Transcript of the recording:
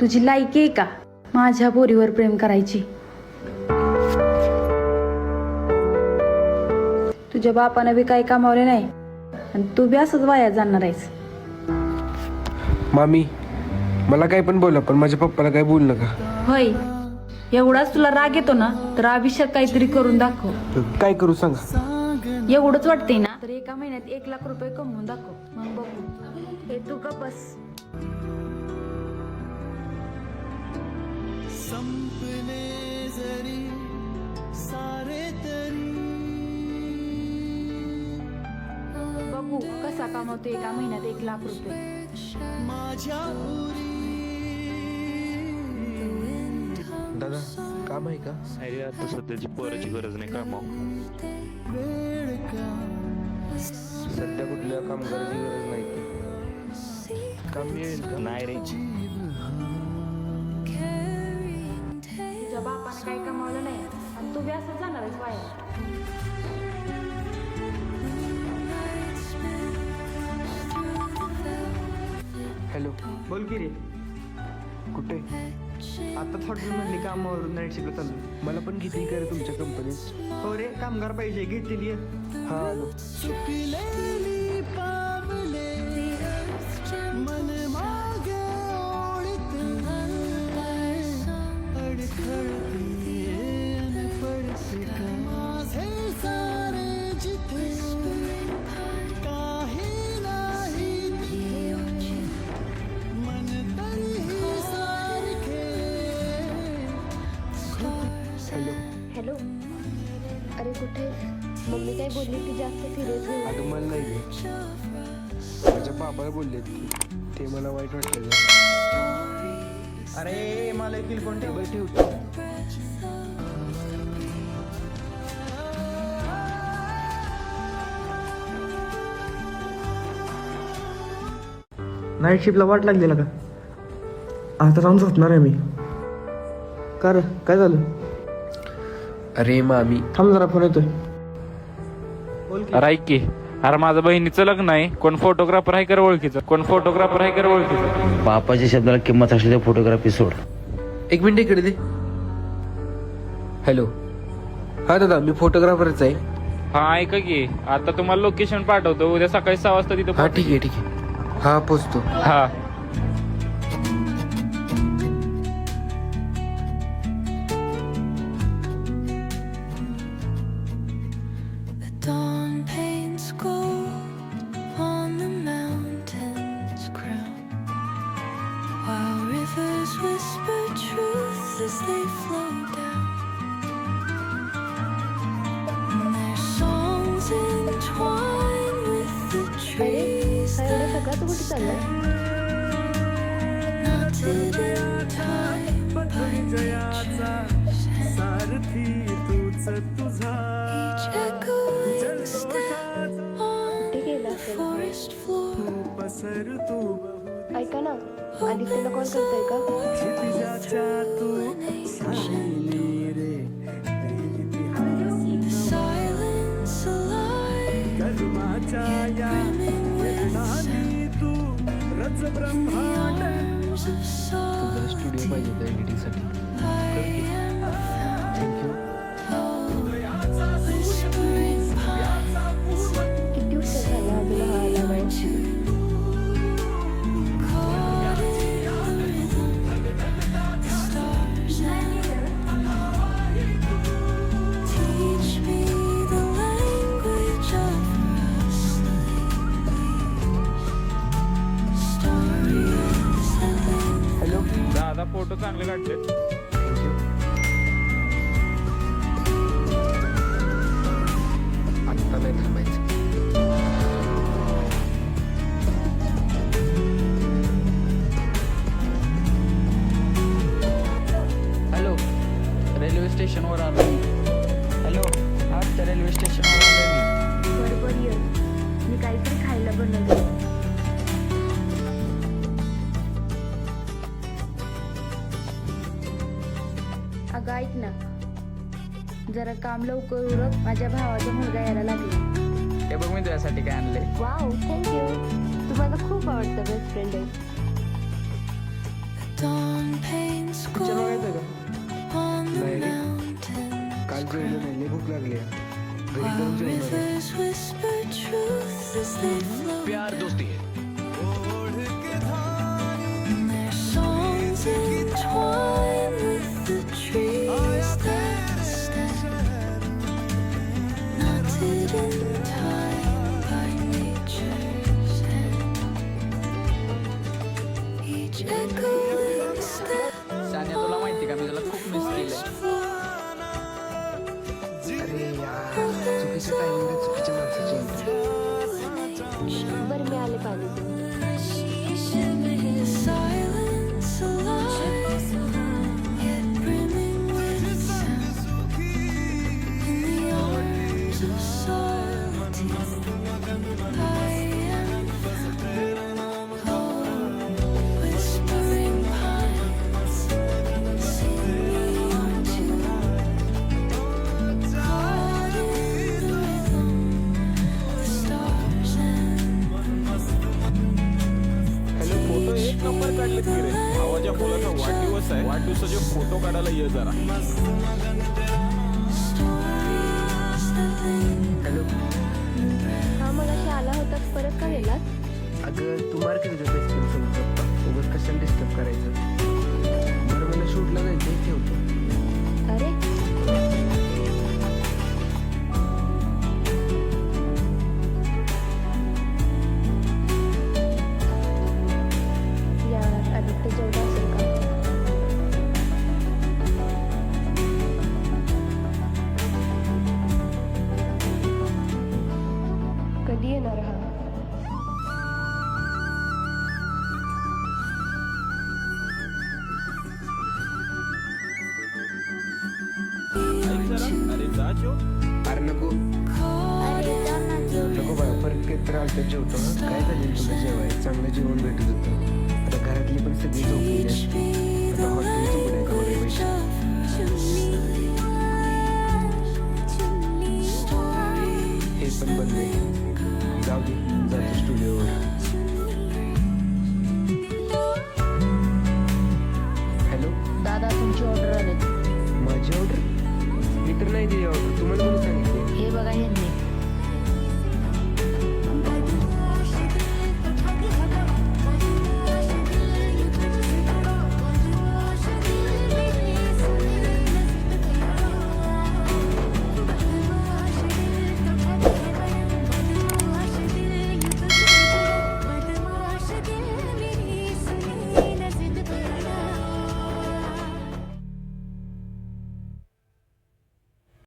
तुझी लायकी आहे का? माझ्या पोरीवर प्रेम करायची. तुझ्या बापानं बी काही कमावले नाही. आणि तू बी असंच वाया जाणार आहेस. मामी मला काय पण बोला पण माझ्या पप्पाला काय बोलू नका. होय. एवढाच तुला राग येतो ना तर अभिषेक काहीतरी करून दाखव. काय करू सांगा? एवढंच वाटतंय ना तर एका महिन्यात एक लाख रुपये कमवून दाखव. मग बघू. हे तू का बस. कमावतो एका महिन्यात एक लाख रुपये. दादा काम आहे का? अरे आता सध्याची पोराची गरज नाही कामाव सध्या कुठल्या कामगाराची गरज नाही काम मिळेल का? नाही रे. तुझ्या बापानं काही कमावलं नाही आणि तू असं जाणार आहेस वाया हॅलो बोल की रे. कुठे? आता हॉटेल मधली कामावरून नाईट शिफ्ट चालू मला पण किती करे तुमच्या कंपनीत हो रे कामगार पाहिजे घेतील हा हॅलो हॅलो? अरे कुठे? मम्मी काय बोलली ती जास्त सिरियस अगं मला नाही गे. माझ्या बाबाला बोलले ते मला वाईट वाटलं अरे मला येतील कोण टेबल ठेवतो. नाईट शिफ्टला वाट लागली ना का? आता जाऊन झोपणार आहे मी. का रे? काय झालं? अरे मामी थांब जरा फोन येतोय. बोल की. अरे ऐक की. अरे माझं बहिणीचं लग्न आहे. कोण फोटोग्राफर आहे कर ओळखीचं? कोण फोटोग्राफर आहे कर ओळखीचं? बापाच्या शब्दाला किंमत असलेल्या फोटोग्राफी सोड. एक मिनिट इकडे दे. हॅलो हा दादा मी फोटोग्राफरच आहे. हा ऐका की. आता तुम्हाला लोकेशन पाठवतो. उद्या सकाळी सहा वाजता तिथं हा ठीक आहे ठीक आहे. हा पोचतो. हा. As they flow down. Their songs entwine with the trees that चाललाय knotted in time by each echoing step on the forest floor. ऐका ना आदित्यला कॉल करताय का The silence alive, yet brimming चांगले हॅलो रेल्वे स्टेशनवर आलो हॅलो आज त्या रेल्वे स्टेशनवर आलो मी. बरोबर ये. मी काहीतरी खायला बनवलं. अगं ऐक ना. जरा काम लवकर उरक. माझ्या भावाचा मुलगा यायला लागला. हे बघ मी तुझ्यासाठी काय आणले वाव थँक्यू तू मला खूप आवडतं बेस्ट फ्रेंड आहे. का? भूक लागली आहे. प्यार दोस्ती है सानिया तुला माहिती का मी तुला खूप मिस केलंय. अरे यार चुकीच्या टायमिंगला चुकीच्या माणसाची. बरं मी आले पाणी काढले की रे भावाच्या मुलाचा वाढदिवस आहे. वाढदिवसाचे फोटो काढायला ये जरा. हॅलो. हा मग आला होतास परत का गेलात अगं तू मार अरे नको. नको बाय परत काही त्रास जेवतो काय झाले तुला जेवाय चांगलं जेवण भेटत होतं. आता घरातली पण सगळी झोपली आता हॉटेल तुम्हाला मला सांगितलं? हे बघा यांनी.